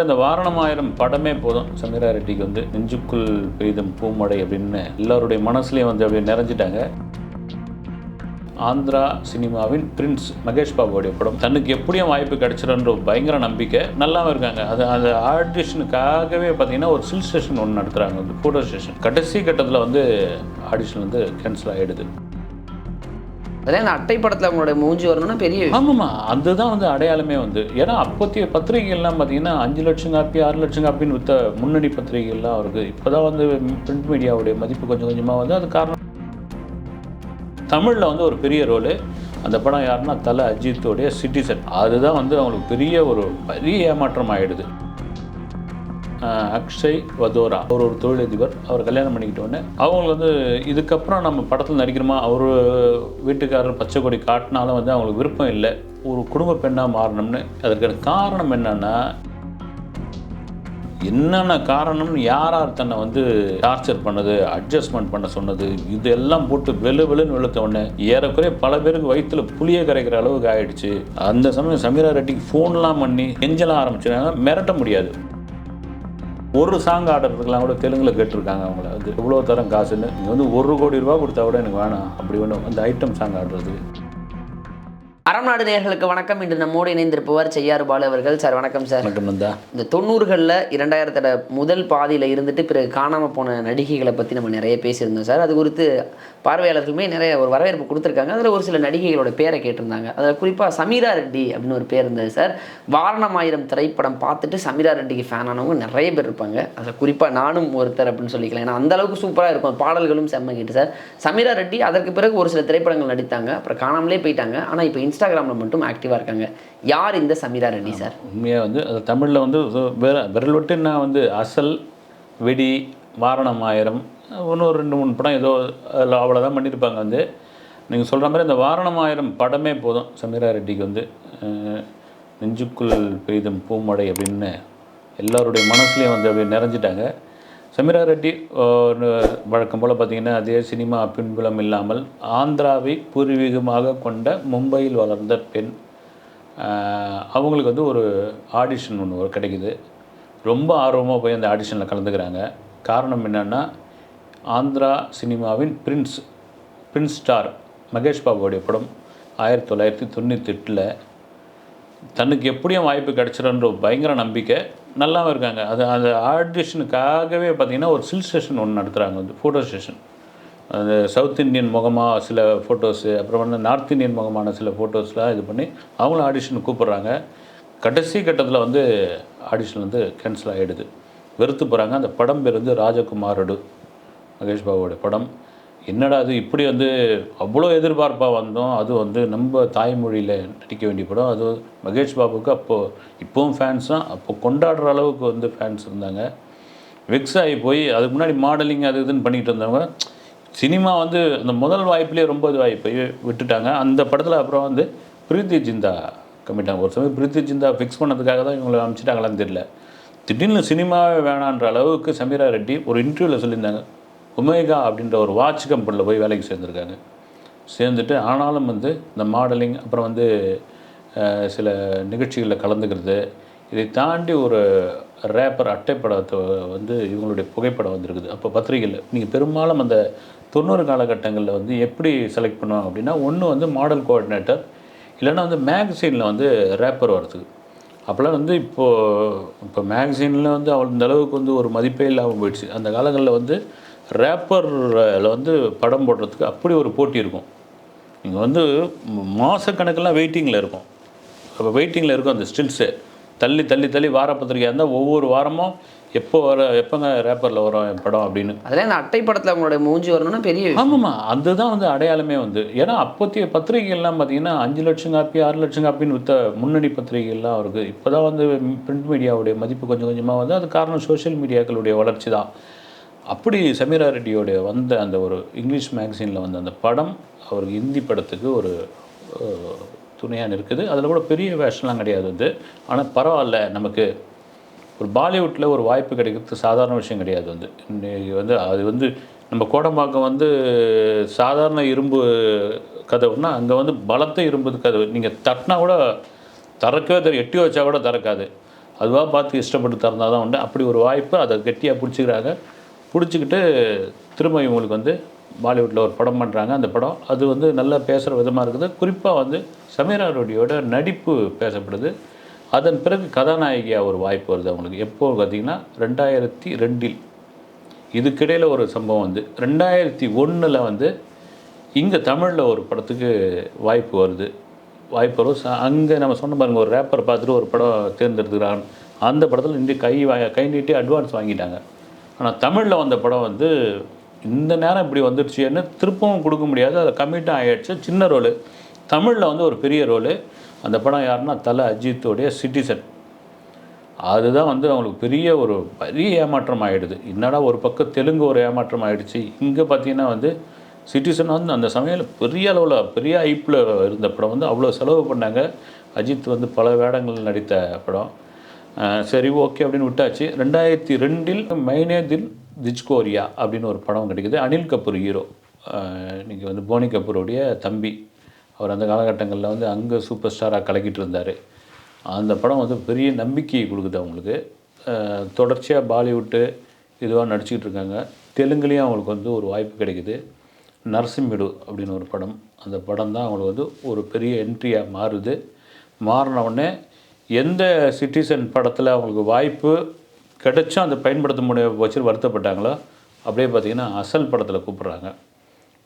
இந்த வாரணமாயிரம் படமே போதும். சமீரா ரெட்டிக்கு வந்து நெஞ்சுக்குள் பெய்தும் பூமடை அப்படின்னு எல்லாருடைய மனசுலையும் வந்து அப்படியே நிறைஞ்சிட்டாங்க. ஆந்திரா சினிமாவின் பிரின்ஸ் மகேஷ் பாபுடைய படம். தனக்கு எப்படியும் வாய்ப்பு கிடைச்சிடன்ற ஒரு பயங்கர நம்பிக்கை. நல்லாவும் இருக்காங்க. அது அந்த ஆடிஷனுக்காகவே பார்த்தீங்கன்னா ஒரு சில் ஸ்டேஷன் ஒன்று நடத்துகிறாங்க ஃபோட்டோ ஸ்டேஷன் கடைசி கட்டத்தில் வந்து ஆடிஷன் வந்து கேன்சல் ஆகிடுது அதெல்லாம் இந்த அட்டை படத்தில் அவங்களோட மூஞ்சி வரணும்னா பெரிய விஷயம். ஆமாம்மா அதுதான் வந்து அடையாளமே வந்து. ஏன்னா அப்போத்திய பத்திரிகைகள்லாம் பார்த்தீங்கன்னா அஞ்சு லட்சம் காப்பி ஆறு லட்சம் காப்பின்னு விற்ற முன்னணி பத்திரிகைகள்லாம் இருக்குது இப்போ தான் வந்து பிரிண்ட் மீடியாவுடைய மதிப்பு கொஞ்சம் கொஞ்சமாக வந்து அது காரணம் தமிழில் வந்து ஒரு பெரிய ரோலு. அந்த படம் யாருன்னா தலை அஜித்தோடைய சிட்டிசன் அதுதான் வந்து அவங்களுக்கு பெரிய ஒரு பெரிய ஏமாற்றம் ஆகிடுது அக்ஷய் வதோரா. அவர் ஒரு தொழிலதிபர். அவர் கல்யாணம் பண்ணிக்கிட்ட உடனே அவங்களுக்கு வந்து இதுக்கப்புறம் நம்ம படத்தில் நடிக்கிறோமா? அவர் வீட்டுக்காரர் பச்சை கொடி காட்டினாலும் வந்து அவங்களுக்கு விருப்பம் இல்லை. ஒரு குடும்ப பெண்ணாக மாறணும்னு. அதற்கான காரணம் என்னன்னா என்னென்ன காரணம்னு யார் யார் தன்னை வந்து டார்ச்சர் பண்ணது அட்ஜஸ்ட்மெண்ட் பண்ண சொன்னது இதெல்லாம் போட்டு வெளு வெளுன்னு வெளுத்த உடனே ஏறக்குறைய பல பேருக்கு வயிற்றுல புளிய கரைக்கிற அளவுக்கு ஆயிடுச்சு. அந்த சமயம் சமீரா ரெட்டிக்கு ஃபோன்லாம் பண்ணி கெஞ்சலாம் ஆரம்பிச்சிருக்காங்க. மிரட்ட முடியாது. ஒரு சாங் ஆடுறதுக்கெல்லாம் கூட தெலுங்குல கேட்டிருக்காங்க அவங்கள. வந்து எவ்வளோ தரம் காசுன்னு. இங்கே வந்து ஒரு கோடி ரூபா கொடுத்தா கூட எனக்கு வேணாம். அப்படி ஒன்று அந்த ஐட்டம் சாங் ஆடுறது அறம் நாடு நேயர்களுக்கு வணக்கம். இன்று நம்மோடு இணைந்திருப்பவர் செய்யாறு பாலு அவர்கள். சார் வணக்கம் சார். வணக்கம் நந்தா. இந்த தொண்ணூறுகளில் இரண்டாயிரத்தோட முதல் பாதியில் இருந்துட்டு பிறகு காணாமல் போன நடிகைகளை பற்றி நம்ம நிறைய பேசியிருந்தோம் சார். அது குறித்து பார்வையாளர்களுமே நிறைய ஒரு வரவேற்பு கொடுத்துருக்காங்க. அதில் ஒரு சில நடிகைகளோட பேரை கேட்டிருந்தாங்க. அதில் குறிப்பாக சமீரா ரெட்டி அப்படின்னு ஒரு பேர் இருந்தது சார். வாரணமாயிரம் திரைப்படம் பார்த்துட்டு சமீரா ரெட்டிக்கு ஃபேன் ஆனவங்க நிறைய பேர் இருப்பாங்க. அதில் குறிப்பாக நானும் ஒருத்தர் அப்படின்னு சொல்லிக்கலாம். ஏன்னா அந்த அளவுக்கு சூப்பராக இருக்கும். பாடல்களும் செம்ம கேட்டு சார். சமீரா ரெட்டி அதற்கு பிறகு ஒரு சில திரைப்படங்கள் நடித்தாங்க. அப்புறம் காணாமலே போயிட்டாங்க. ஆனால் இப்போ இன்ஸ்டாகிராமில் மட்டும் ஆக்டிவாக இருக்காங்க. யார் இந்த சமீரா ரெட்டி சார்? உண்மையாக வந்து அது தமிழில் வந்து விரல் விட்டு நான் வந்து அசல் வெடி வாரணம் ஆயிரம் இன்னும் ரெண்டு மூணு படம் ஏதோ அதில் அவ்வளோதான் பண்ணியிருப்பாங்க வந்து. நீங்கள் சொல்கிற மாதிரி இந்த வாரணம் ஆயிரம் படமே போதும் சமீரா ரெட்டிக்கு வந்து. நெஞ்சுக்குள் பெய்தும் பூமடை அப்படின்னு எல்லாருடைய மனசுலேயும் வந்து அப்படியே நிறைஞ்சிட்டாங்க. சமீரா ரெட்டி வழக்கம் போல் பார்த்தீங்கன்னா அதே சினிமா பின்புலம் இல்லாமல் ஆந்திராவை பூர்வீகமாக கொண்ட மும்பையில் வளர்ந்த பெண் அவங்களுக்கு வந்து ஒரு ஆடிஷன் ஒன்று கிடைக்குது. ரொம்ப ஆர்வமாக போய் அந்த ஆடிஷனில் கலந்துக்கிறாங்க. காரணம் என்னென்னா ஆந்திரா சினிமாவின் பிரின்ஸ் பிரின்ஸ் ஸ்டார் மகேஷ் பாபுடைய படம் ஆயிரத்தி தொள்ளாயிரத்தி தொண்ணூற்றி எட்டில் தனக்கு எப்படியும் வாய்ப்பு கிடச்சிடன்ற ஒரு பயங்கர நம்பிக்கை. நல்லாவும் இருக்காங்க. அது அந்த ஆடிஷனுக்காகவே பார்த்திங்கன்னா ஒரு சில் ஸ்டேஷன் ஒன்று நடத்துகிறாங்க வந்து ஃபோட்டோ ஸ்டேஷன் அந்த சவுத் இந்தியன் முகமாக சில ஃபோட்டோஸு அப்புறம் வந்து நார்த் இந்தியன் முகமான சில ஃபோட்டோஸ்லாம் இது பண்ணி அவங்களும் ஆடிஷன் கூப்பிட்றாங்க. கடைசி கட்டத்தில் வந்து ஆடிஷன் வந்து கேன்சல் ஆகிடுது வெறுத்து போகிறாங்க அந்த படம் பேர் வந்து ராஜகுமாரடு மகேஷ் பாபுவோட படம். என்னடா அது இப்படி வந்து அவ்வளோ எதிர்பார்ப்பாக வந்தோம். அது வந்து நம்ம தாய்மொழியில் நடிக்க வேண்டிய படம். அது மகேஷ் பாபுக்கு அப்போது இப்போவும் ஃபேன்ஸ் தான். அப்போ கொண்டாடுற அளவுக்கு வந்து ஃபேன்ஸ் இருந்தாங்க. வெக்ஸ் ஆகி போய் அதுக்கு முன்னாடி மாடலிங் அது இதுன்னு பண்ணிகிட்டு இருந்தவங்க சினிமா வந்து அந்த முதல் வாய்ப்புலேயே ரொம்ப இதுவாகி போய் விட்டுட்டாங்க. அந்த படத்தில் அப்புறம் வந்து பிரீத்தி ஜிந்தா கம்மிட்டாங்க ஒரு சமயம் பிரீத்தி ஜிந்தா ஃபிக்ஸ் பண்ணதுக்காக தான் இவங்களை அனுப்பிச்சிட்டாங்களான்னு தெரியல. திடீர்னு சினிமாவே வேணான்ற அளவுக்கு சமீரா ரெட்டி ஒரு இன்டர்வியூவில் சொல்லியிருந்தாங்க. ஒமேகா அப்படின்ற ஒரு வாட்ச் கம்பெனியில் போய் வேலைக்கு சேர்ந்துருக்காங்க சேர்ந்துட்டு ஆனாலும் வந்து இந்த மாடலிங் அப்புறம் வந்து சில நிகழ்ச்சிகளில் கலந்துக்கிறது இதை தாண்டி ஒரு ரேப்பர் அட்டைப்படத்தை வந்து இவங்களுடைய புகைப்படம் வந்திருக்குது. அப்போ பத்திரிகையில் நீங்கள் பெரும்பாலும் அந்த தொண்ணூறு காலகட்டங்களில் வந்து எப்படி செலக்ட் பண்ணுவாங்க அப்படின்னா ஒன்று வந்து மாடல் கோஆர்டினேட்டர் இல்லைன்னா வந்து மேகசீனில் வந்து ரேப்பர் வரதுக்கு அப்போல்லாம் வந்து இப்போது இப்போ மேகசீனில் வந்து அவள் இந்த அளவுக்கு வந்து ஒரு மதிப்பே இல்லாமல் போயிடுச்சு. அந்த காலங்களில் வந்து ரேப்பரில் வந்து படம் போடுறதுக்கு அப்படி ஒரு போட்டி இருக்கும். நீங்கள் வந்து மாதக்கணக்கெல்லாம் வெயிட்டிங்கில் இருக்கும். அப்போ வெயிட்டிங்கில் இருக்கும் அந்த ஸ்டில்ஸு தள்ளி தள்ளி தள்ளி வார பத்திரிக்கையாக இருந்தால் ஒவ்வொரு வாரமும் எப்போ வர எப்போங்க ரேப்பரில் வரும் என் படம் அப்படின்னு. அதில் இந்த அட்டை படத்தில் அவங்களோட மூஞ்சி வரணும்னா பெரிய. ஆமாம்மா அதுதான் வந்து அடையாளமே வந்து. ஏன்னா அப்போத்திய பத்திரிகைகள்லாம் பார்த்தீங்கன்னா அஞ்சு லட்சம் காப்பி ஆறு லட்சம் காப்பின்னு விற்ற முன்னணி பத்திரிகைகள்லாம் இருக்குது இப்போ தான் வந்து பிரிண்ட் மீடியாவுடைய மதிப்பு கொஞ்சம் கொஞ்சமாக வந்து அது காரணம் சோஷியல் மீடியாக்களுடைய வளர்ச்சி தான் அப்படி சமீரா ரெட்டியோடைய வந்த அந்த ஒரு இங்கிலீஷ் மேக்சினில் வந்த அந்த படம் அவருக்கு ஹிந்தி படத்துக்கு ஒரு துணையாக இருக்குது அதில் கூட பெரிய வேஷம்லாம் கிடையாது வந்து ஆனால் பரவாயில்ல நமக்கு ஒரு பாலிவுட்டில் ஒரு வாய்ப்பு கிடைக்கிறது சாதாரண விஷயம் கிடையாது வந்து. இன்றைக்கி வந்து அது வந்து நம்ம கோடம்பாக்கம் வந்து சாதாரண இரும்பு கதவுனா அங்கே வந்து பலத்த இரும்பு கதவு. நீங்கள் தட்டினா கூட திறக்கவே தெரியும் எட்டி வச்சா கூட திறக்காது. அதுவாக பார்த்து இஷ்டப்பட்டு திறந்தால் தான் உண்டு. அப்படி ஒரு வாய்ப்பு அதை கெட்டியாக பிடிச்சிக்கிறாங்க. பிடிச்சிக்கிட்டு திரும்ப இவங்களுக்கு வந்து பாலிவுட்டில் ஒரு படம் பண்ணுறாங்க அந்த படம் அது வந்து நல்லா பேசுகிற விதமாக இருக்குது. குறிப்பாக வந்து சமீரா நடிப்பு பேசப்படுது. அதன் பிறகு கதாநாயகியாக ஒரு வாய்ப்பு வருது அவங்களுக்கு. எப்போது பார்த்தீங்கன்னா ரெண்டாயிரத்தி ரெண்டில். இதுக்கிடையில் ஒரு சம்பவம் வந்து ரெண்டாயிரத்தி ஒன்றில் வந்து இங்கே தமிழில் ஒரு படத்துக்கு வாய்ப்பு வருது. வாய்ப்பு வரும் ச- அங்கே நம்ம சொன்ன பாருங்கள் ஒரு ரேப்பர் பார்த்துட்டு ஒரு படம் தேர்ந்தெடுத்துக்கிறாங்க அந்த படத்தில் இந்திய கை வா கை நீட்டி அட்வான்ஸ் வாங்கிட்டாங்க. ஆனால் தமிழில் வந்த படம் வந்து இந்த நேரம் இப்படி வந்துடுச்சுன்னு திருப்பவும் கொடுக்க முடியாது. அதை கம்மிட்டும் ஆகிடுச்சு சின்ன ரோலு தமிழில் வந்து ஒரு பெரிய ரோலு அந்த படம் யாருன்னா தலை அஜித்தோடைய சிட்டிசன் அதுதான் வந்து அவங்களுக்கு பெரிய ஒரு பெரிய ஏமாற்றம் ஆகிடுது என்னடா ஒரு பக்கம் தெலுங்கு ஒரு ஏமாற்றம் ஆகிடுச்சு இங்கே பார்த்தீங்கன்னா வந்து சிட்டிசன் வந்து அந்த சமயம் பெரிய அளவில் பெரிய ஐப்பில் இருந்த படம் வந்து அவ்வளோ செலவு பண்ணாங்க. அஜித் வந்து பல வேடங்கள் நடித்த படம். சரி ஓகே அப்படின்னு விட்டாச்சு. ரெண்டாயிரத்தி ரெண்டில் மைனேதில் திஜ்கோரியா அப்படின்னு ஒரு படம் கிடைக்குது. அனில் கபூர் ஹீரோ. இன்றைக்கி வந்து போனி கபூருடைய தம்பி. அவர் அந்த காலகட்டங்களில் வந்து அங்கே சூப்பர் ஸ்டாராக கலக்கிட்டு இருந்தார். அந்த படம் வந்து பெரிய நம்பிக்கையை கொடுக்குது அவங்களுக்கு. தொடர்ச்சியாக பாலிவுட்டு இதுவாக நடிச்சுக்கிட்டு இருக்காங்க. தெலுங்குலேயும் அவங்களுக்கு வந்து ஒரு வாய்ப்பு கிடைக்குது. நரசிம்மிடு அப்படின்னு ஒரு படம். அந்த படம் தான் அவங்களுக்கு வந்து ஒரு பெரிய என்ட்ரியாக மாறுது. மாறினவுடனே எந்த சிட்டிசன் படத்தில் அவங்களுக்கு வாய்ப்பு கிடைச்சும் அதை பயன்படுத்த முடிய வச்சு வருத்தப்பட்டாங்களோ அப்படியே பார்த்தீங்கன்னா அசல் படத்தில் கூப்பிட்றாங்க.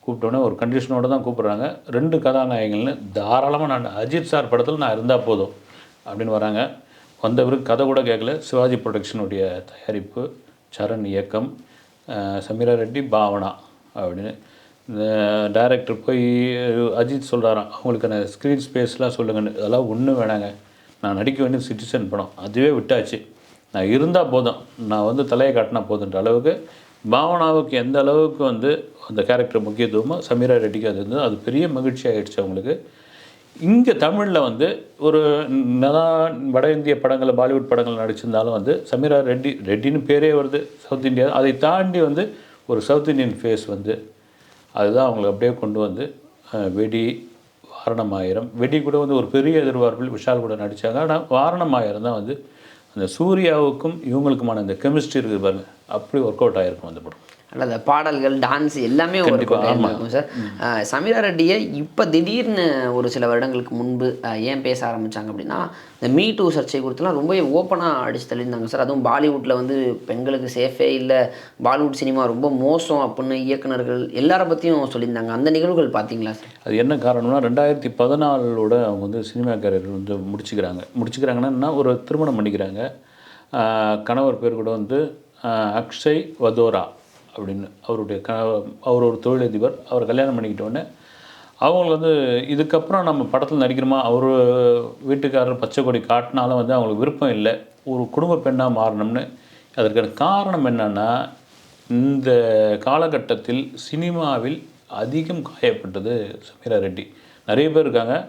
கூப்பிட்டோன்னே ஒரு கண்டிஷனோடு தான் கூப்பிட்றாங்க. ரெண்டு கதாநாயகங்கள்னு தாராளமாக நான் அஜித் சார் படத்தில் நான் இருந்தால் போதும் அப்படின்னு வராங்க. வந்த பிறகு கதை கூட கேட்கல. சிவாஜி ப்ரொடக்ஷனுடைய தயாரிப்பு சரண் இயக்கம் சமீரா ரெட்டி பாவனா அப்படின்னு. இந்த டைரக்டர் போய் அஜித் சொல்கிறாராம் அவங்களுக்கான ஸ்க்ரீன் ஸ்பேஸ்லாம் சொல்லுங்கன்னு. அதெல்லாம் ஒன்றும் வேணாங்க. நான் நடிக்க வேண்டிய சிட்டிசன் படம். அதுவே விட்டாச்சு. நான் இருந்தால் போதும். நான் வந்து தலையை காட்டினா போதுன்ற அளவுக்கு பாவனாவுக்கு எந்த அளவுக்கு வந்து அந்த கேரக்டர் முக்கியத்துவமோ சமீரா ரெட்டிக்கு அது வந்து அது பெரிய மகிழ்ச்சி ஆகிடுச்சு அவங்களுக்கு. இங்கே தமிழில் வந்து ஒரு நல்லா வட இந்திய படங்கள் பாலிவுட் படங்கள் நடிச்சிருந்தாலும் வந்து சமீரா ரெட்டி ரெட்டின்னு பேரே வருது. South India. அதை தாண்டி வந்து ஒரு சவுத் இந்தியன் ஃபேஸ் வந்து அதுதான் அவங்களை அப்படியே கொண்டு வந்து வெடி வெடி வாரணமாயிரம் வெடி கூட வந்து ஒரு பெரிய எதிர்பார்ப்பில் விஷால் கூட நடித்தாங்க ஆனால் வாரணமாயிரம் தான் வந்து அந்த சூர்யாவுக்கும் இவங்களுக்குமான அந்த கெமிஸ்ட்ரி இருக்குது பாருங்கள் அப்படி ஒர்க் அவுட் ஆகிருக்கும் அந்த படம். அல்ல அந்த பாடல்கள் டான்ஸ் எல்லாமே ஒரு. இருக்கும் சார். சமீரா ரெட்டியை இப்போ திடீர்னு ஒரு சில வருடங்களுக்கு முன்பு ஏன் பேச ஆரம்பிச்சாங்க அப்படின்னா இந்த மீ டூ சர்ச்சை குறித்துலாம் ரொம்பவே ஓப்பனாக அடிச்சு தள்ளியிருந்தாங்க சார். அதுவும் பாலிவுட்டில் வந்து பெண்களுக்கு சேஃபே இல்லை பாலிவுட் சினிமா ரொம்ப மோசம் அப்படின்னு இயக்குனர்கள் எல்லாரை பற்றியும் சொல்லியிருந்தாங்க. அந்த நிகழ்வுகள் பார்த்தீங்களா சார்? அது என்ன காரணம்னா ரெண்டாயிரத்தி பதினாலோட அவங்க வந்து சினிமா கேரியர் வந்து முடிச்சுக்கிறாங்க. முடிச்சுக்கிறாங்கன்னா என்ன, ஒரு திருமணம் பண்ணிக்கிறாங்க. கணவர் பேர் கூட வந்து அக்ஷய் வதோரா. அப்படின்னு அவருடைய க அவர் ஒரு தொழிலதிபர் அவர் கல்யாணம் பண்ணிக்கிட்டோடனே அவங்களுக்கு வந்து இதுக்கப்புறம் நம்ம படத்தில் நடிக்கிறோமா? அவர் வீட்டுக்காரர் பச்சை கொடி காட்டினாலும் வந்து அவங்களுக்கு விருப்பம் இல்லை. ஒரு குடும்ப பெண்ணாக மாறணும்னு. அதற்கான காரணம் என்னென்னா இந்த காலகட்டத்தில் சினிமாவில் அதிகம் காயப்பட்டது சமீரா ரெட்டி. நிறைய பேர் இருக்காங்க.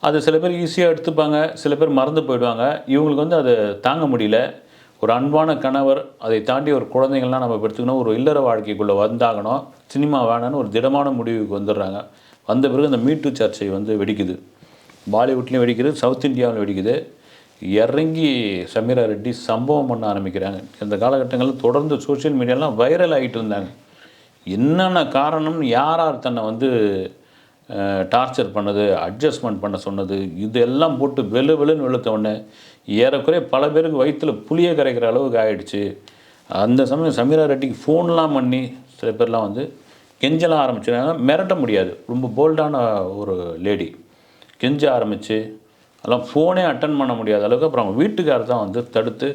அது சில பேர் ஈஸியாக எடுத்துப்பாங்க. சில பேர் மறந்து போயிடுவாங்க. இவங்களுக்கு வந்து அதை தாங்க முடியல. ஒரு அன்பான கணவர் அதை தாண்டி ஒரு குழந்தைங்கள்லாம் நம்ம எடுத்துக்கணும் ஒரு இல்லற வாழ்க்கைக்குள்ளே வந்தாகணும் சினிமா வேணான்னு ஒரு திடமான முடிவுக்கு வந்துடுறாங்க. வந்த பிறகு அந்த மீட்டு சர்ச்சை வந்து வெடிக்குது. பாலிவுட்லேயும் வெடிக்குது சவுத் இந்தியாவிலும் வெடிக்குது. இறங்கி சமீரா ரெட்டி சம்பவம் பண்ண ஆரம்பிக்கிறாங்க. இந்த காலகட்டங்களில் தொடர்ந்து சோஷியல் மீடியாலாம் வைரல் ஆகிட்டு இருந்தாங்க. என்னென்ன காரணம்னு யார் யார் தன்னை வந்து டார்ச்சர் பண்ணது அட்ஜஸ்ட்மெண்ட் பண்ண சொன்னது இதெல்லாம் போட்டு வெளு வெளுன்னு வெளுத்த உடனே ஏறக்குறைய பல பேருக்கு வயிற்றில் புளியை கரைக்கிற அளவுக்கு ஆகிடுச்சு அந்த சமயம் சமீரா ரெட்டிக்கு ஃபோன்லாம் பண்ணி சில பேர்லாம் வந்து கெஞ்சலாம் ஆரம்பிச்சுனாங்க மிரட்ட முடியாது. ரொம்ப போல்டான ஒரு லேடி கெஞ்ச ஆரம்பித்து அதெல்லாம் ஃபோனே அட்டன் பண்ண முடியாத அளவுக்கு அப்புறம் அவங்க வீட்டுக்காரர் தான் வந்து தடுத்து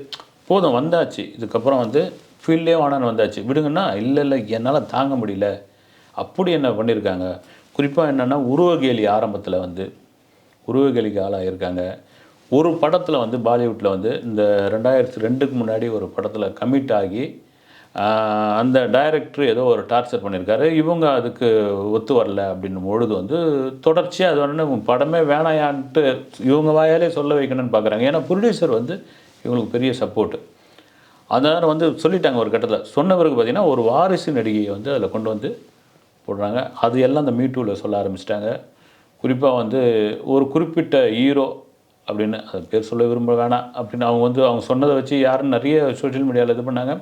போதும் வந்தாச்சு. இதுக்கப்புறம் வந்து ஃபீல்டே வேணான்னு வந்தாச்சு. விடுங்கன்னா இல்லை இல்லை என்னால் தாங்க முடியல. அப்படி என்ன பண்ணியிருக்காங்க குறிப்பாக என்னென்னா உருவகேலி ஆரம்பத்தில் வந்து உருவகேலிக்கு ஆளாகியிருக்காங்க ஒரு படத்தில் வந்து பாலிவுட்டில் வந்து இந்த ரெண்டாயிரத்தி ரெண்டுக்கு முன்னாடி ஒரு படத்தில் கமிட் ஆகி அந்த டைரக்டர் ஏதோ ஒரு டார்ச்சர் பண்ணியிருக்காரு இவங்க அதுக்கு ஒத்து வரல அப்படின்னும் பொழுது வந்து தொடர்ச்சியாக அது வந்து படமே வேணாயான்ட்டு இவங்க வாயாலே சொல்ல வைக்கணும்னு பார்க்குறாங்க ஏன்னா ப்ரொடியூசர் வந்து இவங்களுக்கு பெரிய சப்போர்ட்டு அதனால் வந்து சொல்லிட்டாங்க ஒரு கட்டத்தில். சொன்ன பிறகு பார்த்தீங்கன்னா ஒரு வாரிசு நடிகையை வந்து அதில் கொண்டு வந்து போடுறாங்க. அது எல்லாம் அந்த மீட்டூவில் சொல்ல ஆரம்பிச்சிட்டாங்க. குறிப்பாக வந்து ஒரு குறிப்பிட்ட ஹீரோ அப்படின்னு அது பேர் சொல்ல விரும்ப வேணாம் அப்படின்னு அவங்க வந்து அவங்க சொன்னதை வச்சு யாரும் நிறைய சோஷியல் மீடியாவில் இது பண்ணாங்க.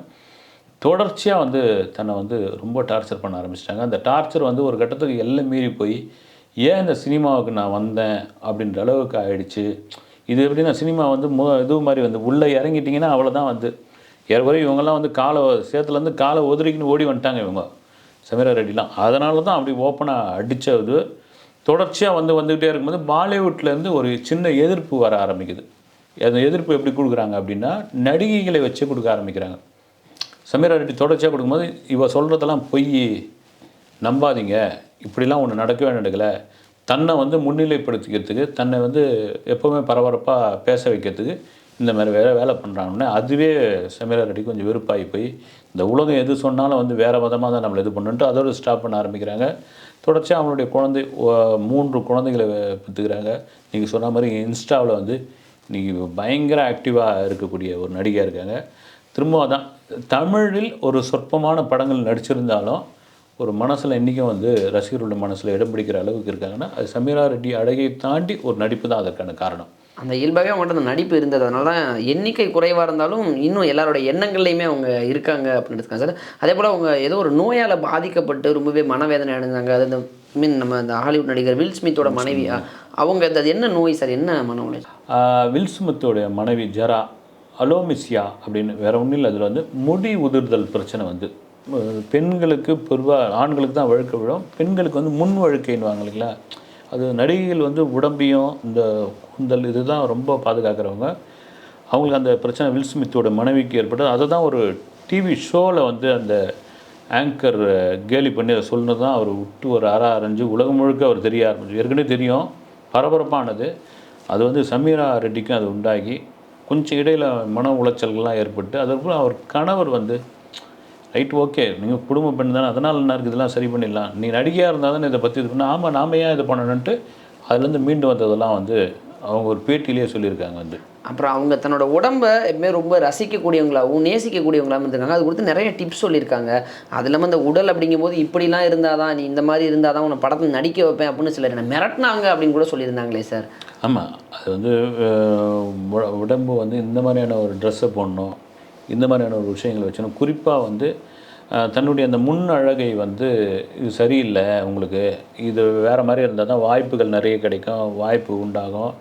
தொடர்ச்சியாக வந்து தன்னை வந்து ரொம்ப டார்ச்சர் பண்ண ஆரம்பிச்சிட்டாங்க. அந்த டார்ச்சர் வந்து ஒரு கட்டத்துக்கு எல்லாம் மீறி போய் ஏன் இந்த சினிமாவுக்கு நான் வந்தேன்? அப்படின்ற அளவுக்கு ஆயிடுச்சு. இது எப்படின்னா சினிமா வந்து மு இது மாதிரி வந்து உள்ளே இறங்கிட்டிங்கன்னா அவ்வளோதான் வந்து. ஏற்கனவே இவங்கெல்லாம் வந்து காலை சேத்துலேருந்து காலை ஒதுரிக்குன்னு ஓடி வந்துட்டாங்க இவங்க. சமீரா ரெட்டிலாம். அதனால தான் அப்படி ஓப்பனாக அடித்தது தொடர்ச்சியாக வந்து வந்துக்கிட்டே இருக்கும்போது பாலிவுட்லேருந்து ஒரு சின்ன எதிர்ப்பு வர ஆரம்பிக்குது. அந்த எதிர்ப்பு எப்படி கொடுக்குறாங்க அப்படின்னா நடிகைகளை வச்சு கொடுக்க ஆரம்பிக்கிறாங்க. சமீரா ரெட்டி தொடர்ச்சியாக கொடுக்கும்போது இவ சொல்கிறதெல்லாம் பொய். நம்பாதீங்க. இப்படிலாம் ஒன்று நடக்கவே நடக்கலை. தன்னை வந்து முன்னிலைப்படுத்திக்கிறதுக்கு தன்னை வந்து எப்போவுமே பரபரப்பாக பேச வைக்கிறதுக்கு இந்த மாதிரி வேலை வேலை பண்ணுறாங்கன்னு அதுவே சமீரா ரெட்டி கொஞ்சம் வெறுப்பாகி போய் இந்த உலகம் எது சொன்னாலும் வந்து வேறு விதமாக தான் நம்மளை இது பண்ணுன்ட்டு அதோட ஸ்டாப் பண்ண ஆரம்பிக்கிறாங்க. தொடர்ச்சியாக அவங்களுடைய குழந்தை மூன்று குழந்தைகளை பெற்றுக்கிறாங்க. நீங்கள் சொன்ன மாதிரி இன்ஸ்டாவில் வந்து இன்றைக்கி பயங்கர ஆக்டிவாக இருக்கக்கூடிய ஒரு நடிகையாக இருக்காங்க. திரும்ப தான் தமிழில் ஒரு சொற்பமான படங்கள் நடிச்சிருந்தாலும் ஒரு மனசில் இன்றைக்கும் வந்து ரசிகர்களுடைய மனசில் இடம் பிடிக்கிற அளவுக்கு இருக்காங்கன்னா அது சமீரா ரெட்டி அழகை தாண்டி ஒரு நடிப்பு தான் அதற்கான காரணம். அந்த இயல்பாகவே அவங்கள்ட்ட அந்த நடிப்பு இருந்தது. அதனால தான் எண்ணிக்கை குறைவாக இருந்தாலும் இன்னும் எல்லாரோட எண்ணங்கள்லையுமே அவங்க இருக்காங்க அப்படின்னு இருக்காங்க சார் அதே போல் அவங்க ஏதோ ஒரு நோயால் பாதிக்கப்பட்டு ரொம்பவே மனவேதனை அடைஞ்சாங்க. அது இந்த மீன் நம்ம அந்த ஹாலிவுட் நடிகர் வில் ஸ்மித்தோட மனைவி அவங்க அது அது என்ன நோய் சார்? என்ன மன உளைச்சல் வில் ஸ்மித்தோடைய மனைவி ஜெரா அலோமிசியா அப்படின்னு வேற ஒன்றும் இல்லை. அதில் வந்து முடி உதிர்தல் பிரச்சனை வந்து. பெண்களுக்கு பொதுவாக ஆண்களுக்கு தான் வழுக்க விழும். பெண்களுக்கு வந்து முன் வழுக்கைன்னுவாங்க இல்லைங்களா? அது நடிகைகள் வந்து உடம்பையும் இந்த கூந்தல் இதுதான் ரொம்ப பாதுகாக்கிறவங்க. அவங்களுக்கு அந்த பிரச்சனை வில் ஸ்மித்தோட மனைவிக்கு ஏற்பட்டது. அதை தான் ஒரு டிவி ஷோவில் வந்து அந்த ஆங்கர் கேலி பண்ணி அதை சொன்னது தான் அவர் விட்டு ஒரு அற அரைஞ்சு உலகம் முழுக்க அவர் தெரிய ஆரம்பிச்சு. ஏற்கனவே தெரியும். பரபரப்பானது. அது வந்து சமீரா ரெட்டிக்கும் அது உண்டாகி. கொஞ்சம் இடையில் மன உளைச்சல்கள்லாம் ஏற்பட்டு அதற்குள்ள அவர் கணவர் வந்து ரைட் ஓகே. நீங்கள் குடும்ப பெண் தானே அதனால் என்ன இருக்குது இதெல்லாம் சரி பண்ணிடலாம். நீ நடிகையாக இருந்தால் தானே இதை பற்றி இருக்கணும் ஆமாம் நாம ஏன் இதை பண்ணணுன்ட்டு அதுலேருந்து மீண்டு வந்ததெல்லாம் வந்து அவங்க ஒரு பேட்டியிலேயே சொல்லியிருக்காங்க வந்து. அப்புறம் அவங்க தன்னோட உடம்பை எப்பவுமே ரொம்ப ரசிக்கக்கூடியவங்களாகவும் நேசிக்கக்கூடியவங்களாகவும் இருந்திருக்காங்க. அது குறித்து நிறைய டிப்ஸ் சொல்லியிருக்காங்க. அது இல்லாமல் இந்த உடல் அப்படிங்கும்போது இப்படிலாம் இருந்தால் தான் நீ இந்த மாதிரி இருந்தால் தான் உன்னை படத்தில் நடிக்க வைப்பேன் அப்படின்னு சிலர் என்ன மிரட்டினாங்க அப்படின்னு கூட சொல்லியிருந்தாங்களே சார். ஆமாம் அது வந்து உடம்பு வந்து இந்த மாதிரியான ஒரு ட்ரெஸ்ஸை போடணும். இந்த மாதிரியான ஒரு விஷயங்களை வச்சணும் குறிப்பாக வந்து தன்னுடைய அந்த முன் அழகை வந்து இது சரியில்லை உங்களுக்கு. இது வேறு மாதிரி இருந்தால் தான் வாய்ப்புகள் நிறைய கிடைக்கும். வாய்ப்பு உண்டாகும்.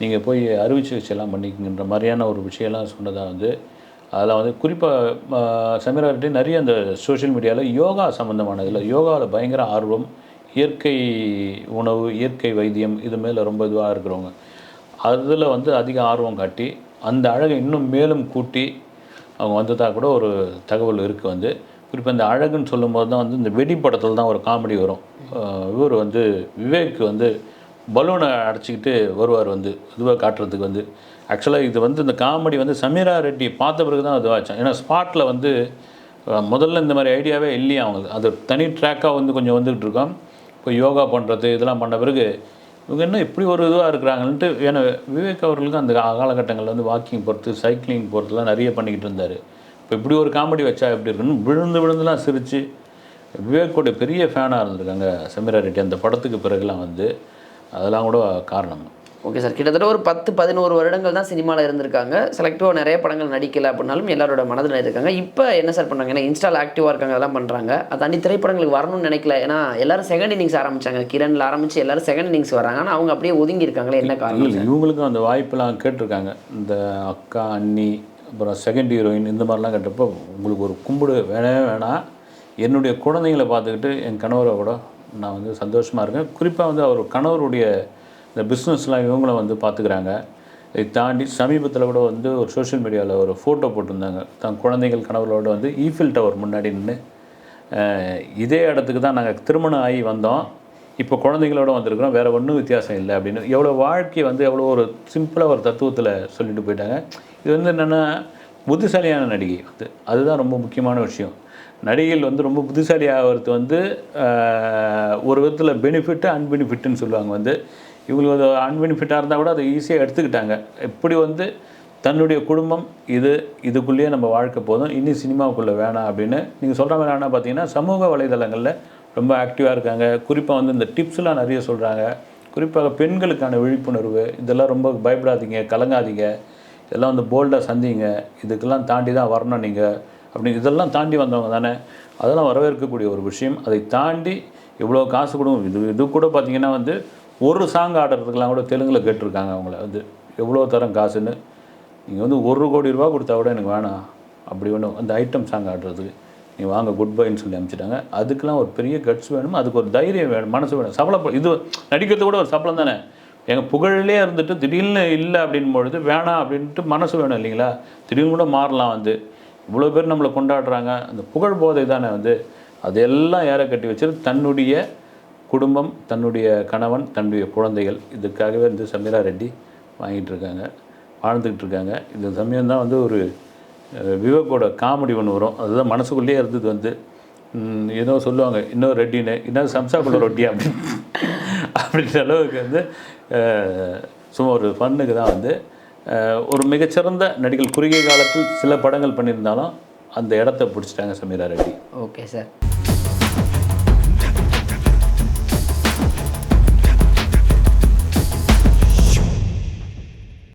நீங்கள் போய் அறுவை சிகிச்சைலாம் பண்ணிக்கின்ற மாதிரியான ஒரு விஷயம்லாம் சொன்னதாக வந்து அதில் வந்து குறிப்பாக சமீரர்கிட்ட நிறைய அந்த சோஷியல் மீடியாவில் யோகா சம்மந்தமானதில் யோகாவில் பயங்கர ஆர்வம் இயற்கை உணவு இயற்கை வைத்தியம் இது மேலே ரொம்ப இதுவாக இருக்கிறவங்க. அதில் வந்து அதிக ஆர்வம் காட்டி அந்த அழகை இன்னும் மேலும் கூட்டி அவங்க வந்ததாக கூட ஒரு தகவல் இருக்குது வந்து. குறிப்பாக இந்த அழகுன்னு சொல்லும்போது தான் வந்து இந்த வெடி படத்தில் தான் ஒரு காமெடி வரும். இவர் வந்து விவேக் வந்து பலூனை அடைச்சிக்கிட்டு வருவார் வந்து இதுவாக காட்டுறதுக்கு வந்து. ஆக்சுவலாக இது வந்து இந்த காமெடி வந்து சமீரா ரெட்டி பார்த்த பிறகு தான் இதுவாச்சோம் ஏன்னா ஸ்பாட்டில் வந்து முதல்ல இந்த மாதிரி ஐடியாவே இல்லையா அவங்களுக்கு அது தனி ட்ராக்காக வந்து கொஞ்சம் வந்துக்கிட்டு இருக்கோம். இப்போ யோகா பண்ணுறது இதெல்லாம் பண்ண பிறகு இவங்க என்ன இப்படி ஒரு இதுவாக இருக்கிறாங்கன்ட்டு ஏன்னா விவேக் அவர்களுக்கு அந்த காலகட்டங்களில் வந்து வாக்கிங் போகிறது சைக்கிளிங் போகிறதுலாம் நிறைய பண்ணிக்கிட்டு இருந்தார். இப்போ இப்படி ஒரு காமெடி வச்சா எப்படி இருக்குன்னு விழுந்து விழுந்துலாம் சிரித்து விவேக்கோட பெரிய ஃபேனாக இருந்திருக்காங்க செமிரா ரெட்டி. அந்த படத்துக்கு பிறகுலாம் வந்து அதெல்லாம் கூட காரணம். Okay sir. கிட்டத்தட்ட ஒரு பத்து பதினோரு வருடங்கள் தான் சினிமாவில் இருந்திருக்காங்க. செலக்டிவாக நிறைய படங்கள் நடிக்கல அப்படின்னாலும் எல்லாரோட மனதில் இருக்காங்க. இப்போ என்ன சார் பண்ணுறாங்க ஏன்னா இன்ஸ்டால் ஆக்டிவாக இருக்காங்க அதெல்லாம் பண்ணுறாங்க அதை தாண்டி திரைப்படங்களுக்கு வரணும்னு நினைக்கல. ஏன்னா எல்லாரும் செகண்ட் இன்னிங்ஸ் ஆரம்பிச்சாங்க. கிரண்ல ஆரம்பிச்சு எல்லாரும் செகண்ட் இன்னிங்ஸ் வராங்க. ஆனால் அவங்க அப்படியே ஒதுங்கி இருக்காங்களே என்ன காரணம் இவங்களுக்கும் அந்த வாய்ப்பெல்லாம் கேட்டிருக்காங்க. இந்த அக்கா அண்ணி அப்புறம் செகண்ட் ஹீரோயின் இந்த மாதிரிலாம் கேட்டப்போ உங்களுக்கு ஒரு கும்பிடு வேணவே வேணாம். என்னுடைய குழந்தைங்களை பார்த்துக்கிட்டு என் கணவரை கூட நான் வந்து சந்தோஷமாக இருக்கேன். குறிப்பாக வந்து அவர் கணவருடைய இந்த பிஸ்னஸ்லாம் இவங்களும் வந்து பார்த்துக்கிறாங்க. இதை தாண்டி சமீபத்தில் கூட வந்து ஒரு சோஷியல் மீடியாவில் ஒரு ஃபோட்டோ போட்டிருந்தாங்க. தன் குழந்தைகள் கணவரோட வந்து ஈஃபில் டவர் முன்னாடி நின்று இதே இடத்துக்கு தான் நாங்கள் திருமணம் ஆகி வந்தோம். இப்போ குழந்தைங்களோட வந்திருக்கிறோம். வேறு ஒன்றும் வித்தியாசம் இல்லை அப்படின்னு. எவ்வளோ வாழ்க்கையை வந்து எவ்வளோ ஒரு சிம்பிளாக ஒரு தத்துவத்தில் சொல்லிட்டு போயிட்டாங்க. இது வந்து என்னென்னா புத்திசாலியான நடிகை வந்து. அதுதான் ரொம்ப முக்கியமான விஷயம். நடிகைகள் வந்து ரொம்ப புத்திசாலி ஆகிறது வந்து ஒரு விதத்தில் பெனிஃபிட்டு அன்பெனிஃபிட்டுன்னு சொல்லுவாங்க வந்து. இவங்களுக்கு அது அன்பெனிஃபிட்டாக இருந்தால் கூட அதை ஈஸியாக எடுத்துக்கிட்டாங்க. எப்படி வந்து தன்னுடைய குடும்பம் இது இதுக்குள்ளேயே நம்ம வாழ்க்கை போதும் இனி சினிமாவுக்குள்ளே வேணாம் அப்படின்னு நீங்கள் சொல்கிற மாதிரி ஆனால் பார்த்தீங்கன்னா சமூக வலைதளங்களில் ரொம்ப ஆக்டிவாக இருக்காங்க. குறிப்பாக வந்து இந்த டிப்ஸ்லாம் நிறைய சொல்கிறாங்க குறிப்பாக பெண்களுக்கான விழிப்புணர்வு இதெல்லாம் ரொம்ப பயப்படாதீங்க கலங்காதீங்க. இதெல்லாம் வந்து போல்டாக சந்திங்க. இதுக்கெல்லாம் தாண்டி தான் வரணும் நீங்கள் அப்படி இதெல்லாம் தாண்டி வந்தவங்க தானே. அதெல்லாம் வரவேற்கக்கூடிய ஒரு விஷயம். அதை தாண்டி இவ்வளோ காசு கொடுக்கும். இது இது கூட பார்த்தீங்கன்னா வந்து ஒரு சாங் ஆடுறதுக்கெல்லாம் கூட தெலுங்கில் கேட்டிருக்காங்க அவங்கள. வந்து எவ்வளோ தரம் காசுன்னு. நீங்கள் வந்து ஒரு கோடி ரூபா கொடுத்தா கூட எனக்கு வேணாம். அப்படி வேணும் அந்த ஐட்டம் சாங் ஆடுறதுக்கு. நீ வாங்க குட் பைன்னு சொல்லி அனுப்பிச்சிட்டாங்க. அதுக்கெலாம் ஒரு பெரிய கட்ஸ் வேணும்? அதுக்கு ஒரு தைரியம் வேணும் மனசு வேணும். சபலம் இது நடிக்கிறது கூட ஒரு சபலம் தானே. எங்கள் புகழிலே இருந்துட்டு திடீர்னு இல்லை அப்படின் பொழுது வேணாம் அப்படின்ட்டு மனசு வேணும் இல்லைங்களா? திடீர்னு கூட மாறலாம் வந்து. இவ்வளோ பேர் நம்மளை கொண்டாடுறாங்க. அந்த புகழ் போதை தானே வந்து. அதெல்லாம் ஏற கட்டி வச்சுட்டு தன்னுடைய குடும்பம் தன்னுடைய கணவன் தன்னுடைய குழந்தைகள் இதுக்காகவே வந்து சமீரா ரெட்டி வாங்கிட்டு இருக்காங்க வாழ்ந்துக்கிட்டு இருக்காங்க இந்த சமயம் தான் வந்து ஒரு விவேக்கோட காமெடி ஒன்று வரும். அதுதான் மனசுக்குள்ளேயே இருந்தது வந்து. ஏதோ சொல்லுவாங்க இன்னும் ரெட்டின்னு இன்னும் சம்சாக்குள்ள ரொட்டி அப்படின்னு. அப்படின்ற அளவுக்கு வந்து சும்மா ஒரு ஃபன்னுக்கு தான் வந்து ஒரு மிகச்சிறந்த நடிகர். குறுகிய காலத்தில் சில படங்கள் பண்ணியிருந்தாலும் அந்த இடத்த பிடிச்சிட்டாங்க சமீரா ரெட்டி. Okay sir.